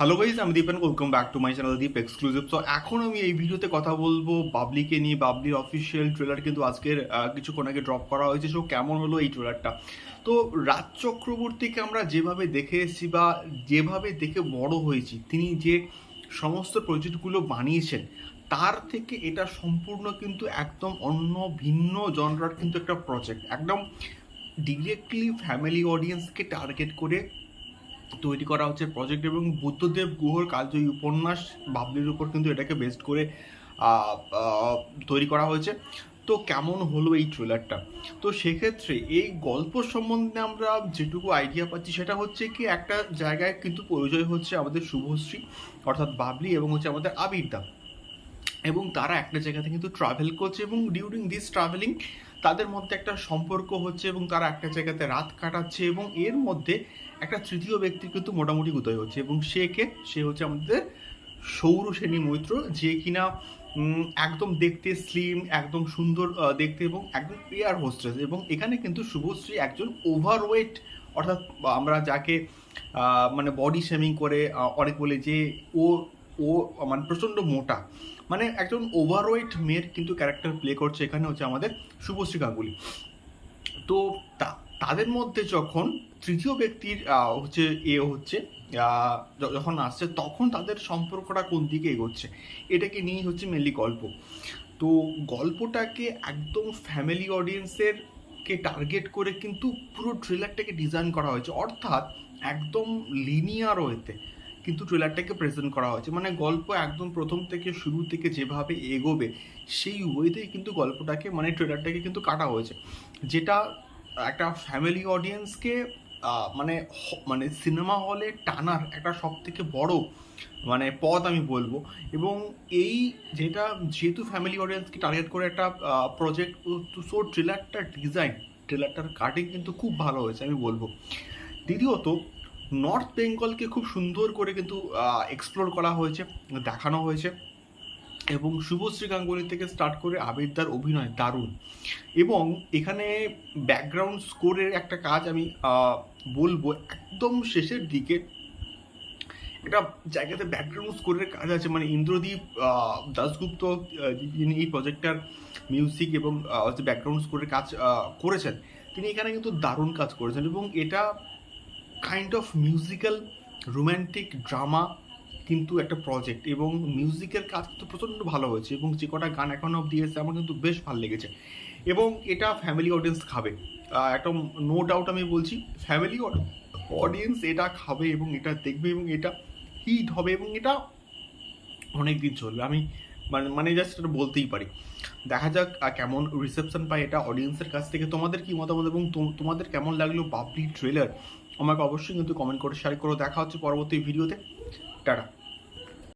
Hello guys আমি Dipen welcome back to my channel Deep exclusive তো এখন আমি এই ভিডিওতে কথা বলব বাবলিকে নিয়ে বাবলির অফিসিয়াল ট্রেলার কিন্তু আজকের কিছুক্ষণ আগে ড্রপ করা হয়েছে। সো কেমন হলো এই ট্রেলারটা তো, রাজ চক্রবর্তীকে আমরা যেভাবে দেখে এসেছি বা যেভাবে দেখে বড় হয়েছি, তিনি যে সমস্ত প্রজেক্টগুলো বানিয়েছেন, তার থেকে এটা সম্পূর্ণ কিন্তু একদম অন্য, ভিন্ন জনরার কিন্তু একটা প্রজেক্ট একদম ডিরেক্টলি ফ্যামিলি অডিয়েন্সকে টার্গেট করে তৈরি করা হচ্ছে প্রজেক্ট এবং বুদ্ধদেব গুহর কালজয়ী উপন্যাস বাবলির উপর কিন্তু এটাকে বেস্ট করে তৈরি করা হয়েছে। তো কেমন হলো এই ট্রেলারটা তো সেক্ষেত্রে এই গল্প সম্বন্ধে আমরা যেটুকু আইডিয়া পাচ্ছি সেটা হচ্ছে কি, একটা জায়গায় কিন্তু পরিচয় হচ্ছে আমাদের শুভশ্রী, অর্থাৎ বাবলি এবং হচ্ছে আমাদের আবিরদা। এবং তারা একটা জায়গাতে কিন্তু ট্রাভেল করছে এবং ডিউরিং দিস ট্রাভেলিং তাদের মধ্যে একটা সম্পর্ক হচ্ছে এবং তারা একটা জায়গাতে রাত কাটাচ্ছে এবং এর মধ্যে একটা তৃতীয় ব্যক্তি কিন্তু মোটামুটি উদয় হচ্ছে এবং সে কে? সে হচ্ছে আমাদের সৌর সেনী মৈত্র, যে কিনা একদম দেখতে স্লিম একদম সুন্দর দেখতে এবং একদম এয়ার হোস্টেস এবং এখানে কিন্তু শুভশ্রী একজন ওভারওয়েট অর্থাৎ আমরা যাকে মানে বডি শেমিং করে অনেক বলে যে ও ও মানে প্রচণ্ড মোটা। মানে একজন ওভারওয়েট মেয়ের কিন্তু ক্যারেক্টার প্লে করছে এখানে হচ্ছে আমাদের শুভশ্রী গাঙ্গুলি। তো তাদের মধ্যে যখন তৃতীয় ব্যক্তির হচ্ছে, এ হচ্ছে যখন আসছে, তখন তাদের সম্পর্কটা কোন দিকে এগোচ্ছে? এটাকে নিয়েই হচ্ছে মেনলি গল্প। তো গল্পটাকে একদম ফ্যামিলি অডিয়েন্সের কে টার্গেট করে কিন্তু পুরো ট্রেলারটাকে ডিজাইন করা হয়েছে। অর্থাৎ একদম লিনিয়ার ওয়েতে। কিন্তু ট্রেলারটাকে প্রেজেন্ট করা হয়েছে। মানে গল্প একদম প্রথম থেকে শুরু থেকে যেভাবে এগোবে, সেই ওয়েতেই কিন্তু গল্পটাকে মানে ট্রেলারটাকে কিন্তু কাটা হয়েছে। যেটা একটা ফ্যামিলি অডিয়েন্সকে মানে মানে সিনেমা হলে টানার একটা সব থেকে বড় মানে পথ আমি বলব। এবং এই যেটা, যেহেতু ফ্যামিলি অডিয়েন্সকে টার্গেট করে একটা প্রজেক্ট সো ট্রেলারটার ডিজাইন ট্রেলারটার কাটিং কিন্তু খুব ভালো হয়েছে, আমি বলব। দ্বিতীয়ত নর্থ বেঙ্গলকে খুব সুন্দর করে কিন্তু এক্সপ্লোর করা হয়েছে দেখানো হয়েছে। এবং শুভশ্রী গাঙ্গুলি থেকে স্টার্ট করে আবিরদার অভিনয় দারুণ। এবং এখানে ব্যাকগ্রাউন্ড স্কোরের একটা কাজ আমি বলব একদম শেষের দিকে একটা জায়গাতে ব্যাকগ্রাউন্ড স্কোরের কাজ আছে। মানে ইন্দ্রদীপ আহ, দাশগুপ্ত যিনি এই প্রজেক্টটার মিউজিক এবং ব্যাকগ্রাউন্ড স্কোরের কাজ করেছেন তিনি এখানে কিন্তু দারুণ কাজ করেছেন। এবং এটা kind of musical romantic drama কিন্তু একটা প্রজেক্ট এবং মিউজিকের কাজ কিন্তু প্রচণ্ড ভালো হয়েছে এবং যে কটা গান এখনও অব্দি এসেছে আমার কিন্তু বেশ ভালো লেগেছে। এবং এটা ফ্যামিলি অডিয়েন্স খাবে। একদম নো ডাউট আমি বলছি ফ্যামিলি অডিয়েন্স এটা খাবে এবং এটা দেখবে এবং এটা হিট হবে এবং এটা অনেক দিন চলবে। আমি মানে মানে জাস্ট এটা বলতেই পারি। দেখা যাক কেমন রিসেপশন পায় এটা অডিয়েন্সের কাছ থেকে। তোমাদের কি মতামত এবং তোম- তোমাদের কেমন লাগল বাবলি ট্রেলার আমাকে অবশ্যই কিন্তু কমেন্ট করে শেয়ার করো দেখা হচ্ছে পরবর্তী ভিডিওতে টাটা।